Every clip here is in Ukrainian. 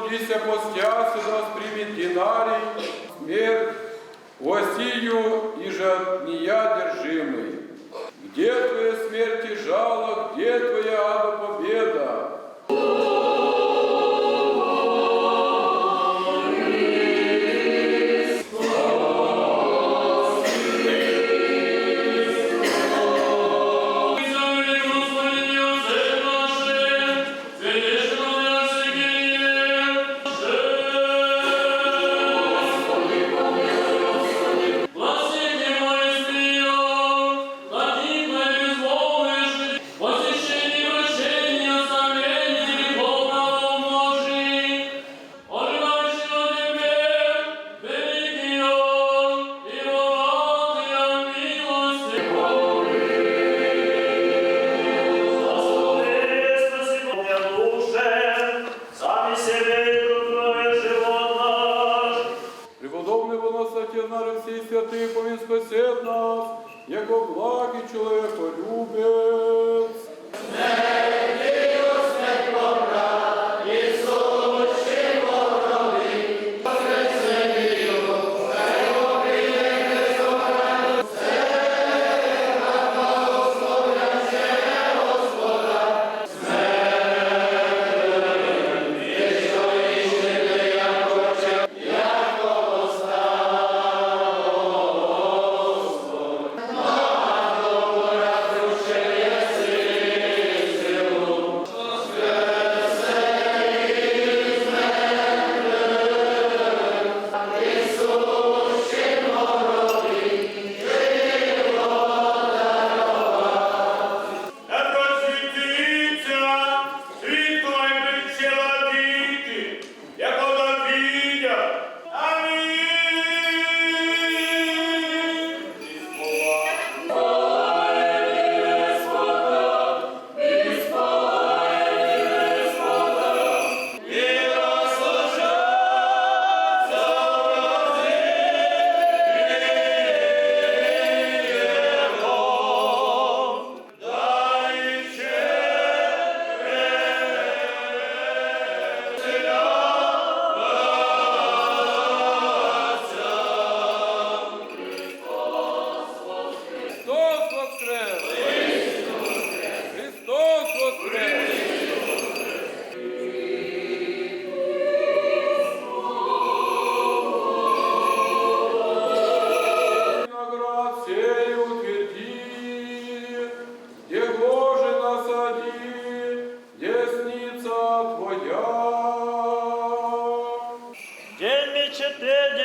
трудися постяся нас примет динарий, смерть, Восию и жатния держимый. Где твоя смерть и жало, где твоя ада победа?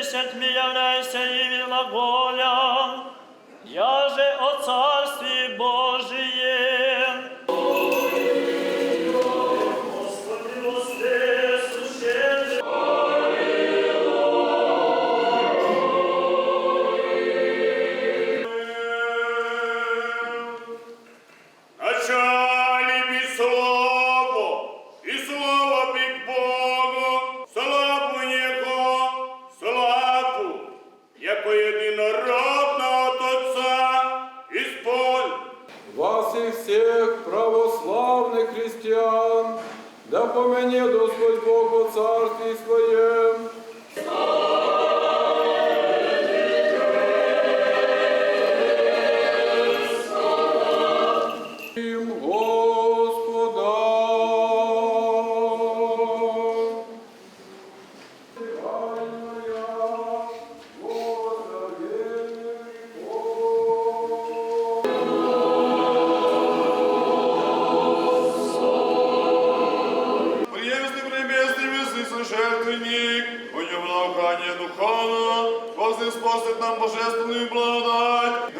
10 являйся и велоголи, вас и всех православных христиан, да помене Господь Бог во Царстве Своем, Верховна, вознеспосить нам божественну благодать.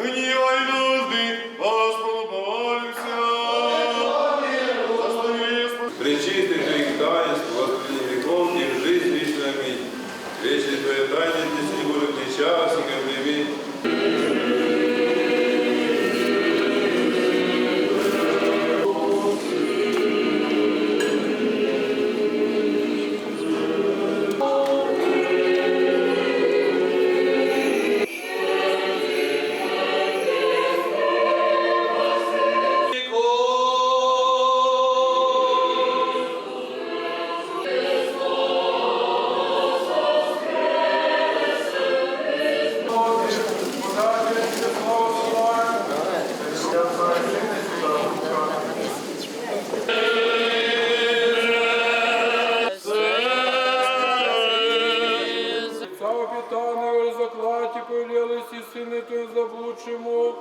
святим заблудшому,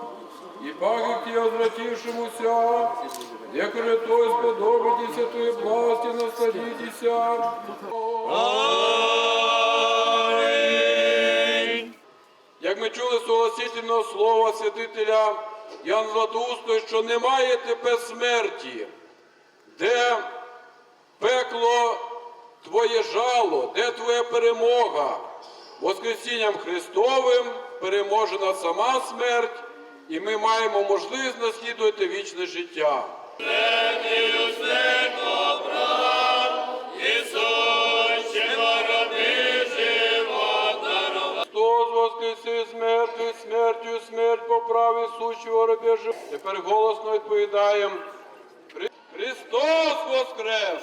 і пам'яті возвратившемуся, якоже той сподобатися Твої власті, насладітися. Як ми чули з слова святителя Ян Златоусто, що немає тебе смерті, де пекло твоє жало, де твоя перемога Воскресінням Христовим переможена сама смерть, і ми маємо можливість наслідувати вічне життя. Христос воскресив смертю, смертю смерть поправив сущого рубежа. Тепер голосно відповідаємо. «Хри- Христос воскрес!